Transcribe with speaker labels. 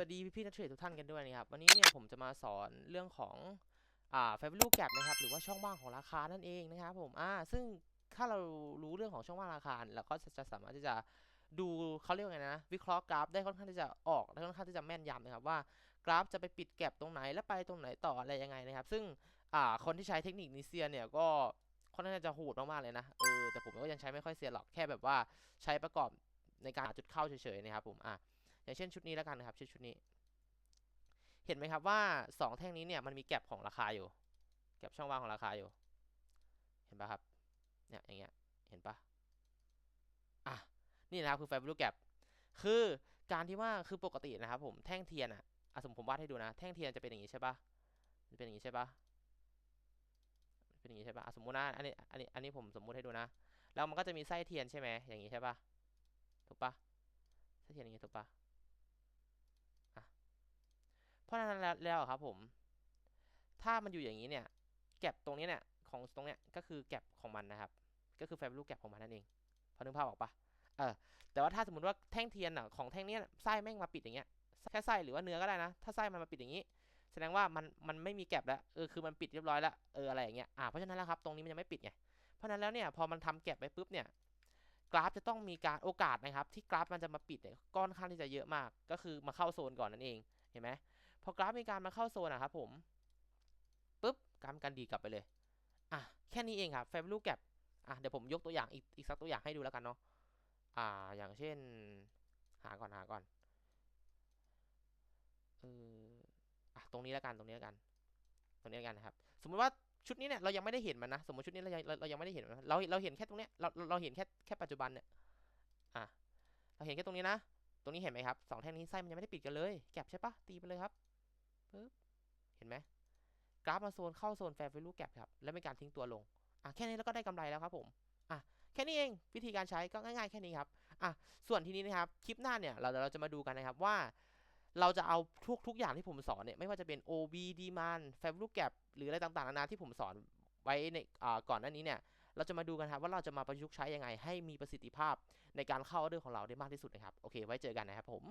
Speaker 1: วัสดีพี่ๆนักเทรดทุกท่านกันด้วยนะครับวันนี้เนี่ยผมจะมาสอนเรื่องของอ่า value gap นะครับหรือว่าช่องว่างของราคานั่นเองนะครับผมอ่าซึ่งถ้าเรารู้เรื่องของช่องว่างราคาเราก็จะสามารถที่จะดูเขาเรียกว่าไงนะ วิเคราะห์กราฟได้ค่อนข้างที่จะออกได้ค่อนข้างที่จะแม่นยำนะครับว่ากราฟจะไปปิดแก็บตรงไหนแล้วไปตรงไหนต่ออะไรยังไงนะครับ ซึ่งอ่าคนที่ใช้เทคนิคนี้เซียเนี่ยก็ค่อนข้างจะโหดมากๆเลยนะเออแต่ผมก็ยังใช้ไม่ค่อยเซียนหรอกแค่แบบว่าใช้ประกอบในการหาจุดเข้าเฉยๆนะครับผมอะ อย่างเช่นชุดนี้แล้วกันนะครับชุดชุดนี้ เห็นไหมครับว่า 2 แท่งนี้เนี่ยมันมีแก็บของราคาอยู่ แก็บช่องว่างของราคาอยู่ เห็นปะครับ เนี่ยอย่างเงี้ย เห็นปะอะ นี่นะครับคือ value gap คือการที่ว่าคือปกตินะครับผมแท่งเทียนอะอะสมมติผมวาดให้ดูนะ แท่งเทียนจะเป็นอย่างนี้ใช่ปะมันเป็นอย่างนี้ใช่ปะเป็นอย่างนี้ใช่ปะ่ะสมมตินะอันนี้อันนี้อันนี้ผมสมมุติให้ดูนะ แล้วมันก็จะมีไส้เทียนใช่ไหมอย่างนี้ใช่ปะถูกปะไส้เทียนอย่างนี้ถูกปะ เพราะฉะนั้นแล้วลวครับผม ถ้ามันอยู่อย่างนี้เนี่ย แก็บตรงนี้เนี่ยของตรงเนี้ยก็คือแก็บของมันนะครับ ก็คือ value gap ของมันนั่นเอง พอนึกภาพออกปะเออ แต่ว่าถ้าสมมติว่าแท่งเทียนอะของแท่งเนี้ยไส้แม่งมาปิดอย่างเงี้ย แค่ไส้หรือว่าเนื้อก็ได้นะ ถ้าไส้มันมาปิดอย่างนี้ แสดงว่ามันมันไม่มีแก็บแล้ว เออคือมันปิดเรียบร้อยแล้ว เอออะไรอย่างเงี้ย อ่าเพราะฉะนั้นแล้วครับตรงนี้มันยังไม่ปิดไง เพราะนั้นแล้วเนี่ยพอมันทำแก็บไปปุ๊บเนี่ยกราฟจะต้องมีการโอกาสนะครับ ที่กราฟมันจะมาปิดเนี่ยก้อนข้างที่จะเยอะมาก ก็คือมาเข้าโซนก่อนนั่นเอง เห็นไหม อกราฟมีการมาเข้าโซนอะครับผมปุ๊บกราฟกันดีกลับไปเลยอะแค่นี้เองครับ value gap อะเดี๋ยวผมยกตัวอย่างอีกอีกสักตัวอย่างให้ดูแล้วกันเนาะอ่าอย่างเช่น หาก่อนหาก่อนเอออะตรงนี้แล้วกันตรงนี้แล้วกัน ตรงนี้แล้วกันนะครับ สมมติว่าชุดนี้เนี่ยเรายังไม่ได้เห็นมันนะสมมติชุดนี้เรายังเรายังไม่ได้เห็นมันเราเราเห็นแค่ตรงเนี้ยเราเราเราเห็นแค่แค่ปัจจุบันเนี่ยอะเราเห็นแค่ตรงนี้นะ ตรงนี้เห็นไหมครับสองแท่งนี้ไส้มันยังไม่ได้ปิดกันเลยแก็บใช่ปะตีไปเลยครับ ปึ๊บเห็นไหมกราฟมาโซนเข้าโซน fair value gap ครับ แล้วเป็นการทิ้งตัวลง อะแค่นี้แล้วก็ได้กำไรแล้วครับผม อะแค่นี้เองวิธีการใช้ก็ง่ายๆแค่นี้ครับ อะส่วนทีนี้นะครับคลิปหน้าเนี่ยเราเราจะมาดูกันนะครับว่า เราจะเอาทุกทุกอย่างที่ผมสอนเนี่ยไม่ว่าจะเป็น OB demand value gap หรืออะไรต่างๆนานาที่ผมสอนไว้ในอ่าก่อนหน้านี้เนี่ยเราจะมาดูกันครับว่าเราจะมาประยุกต์ใช้ยังไงให้มีประสิทธิภาพในการเข้าออเดอร์ของเราได้มากที่สุดนะครับโอเค ไว้เจอกันนะครับผม